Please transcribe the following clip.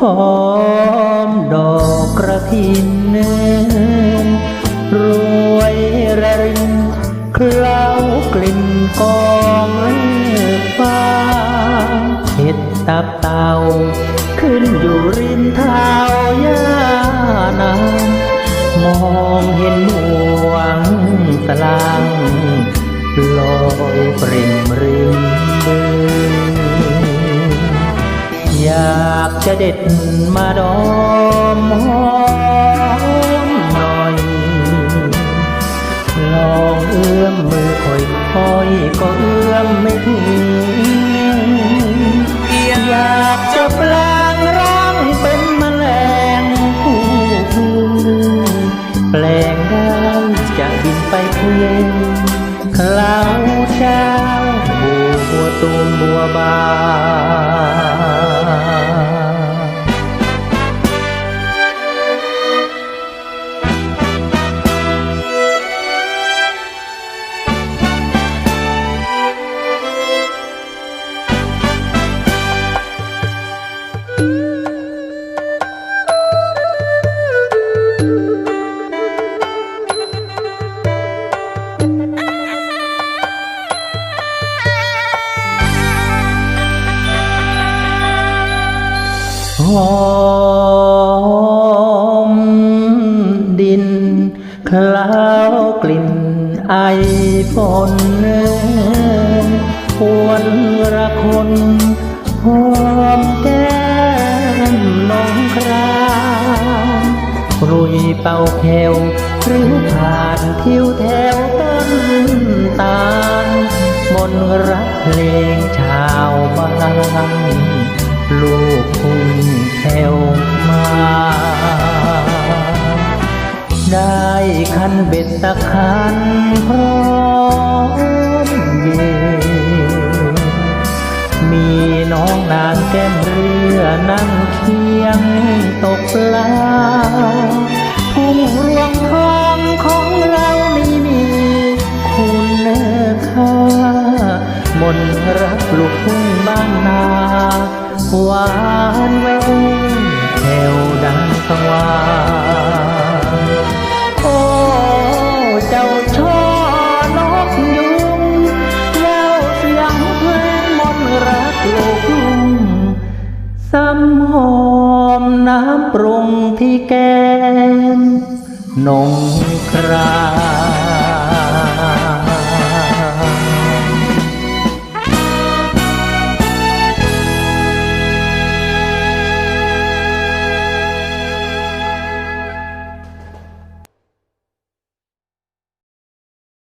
หอมดอกกระถินรวยระรินเคล้ากลิ่นกองฟ้าเห็ดตับเต่าขึ้นอยู่ริมเท้าย่านางมองเห็นหมวงสลางลอยปริมริม อยากจะเด็ดมาดอมหอมหน่อย ลองเอื้อมมือค่อยค่อยๆก็เอื้อมไม่ถึงอยากจะแปลงร่างเป็นแมลงผู้พึงแปลงได้จะบินไปเพลงคลาวเช้าบัวตูมบัวบาน มดินคล้าวกลิ่นไอฝนควนระคนหอมแก้ รุยเป่าแควหรือผ่านทิวแถวต้นตาลมนรักเพลงชาวบ้านลูกคุณแถวมา ได้คันเบ็ดตะคัน นางแก้มเรือนั่งเคียงตกปลาทุ่งรวงทองของเรานี่มีคุณค่ามนรักลูกทุ่งบ้านนาหวานแววแถวดัำหอมน้ำปรุงที่แก้มนงครา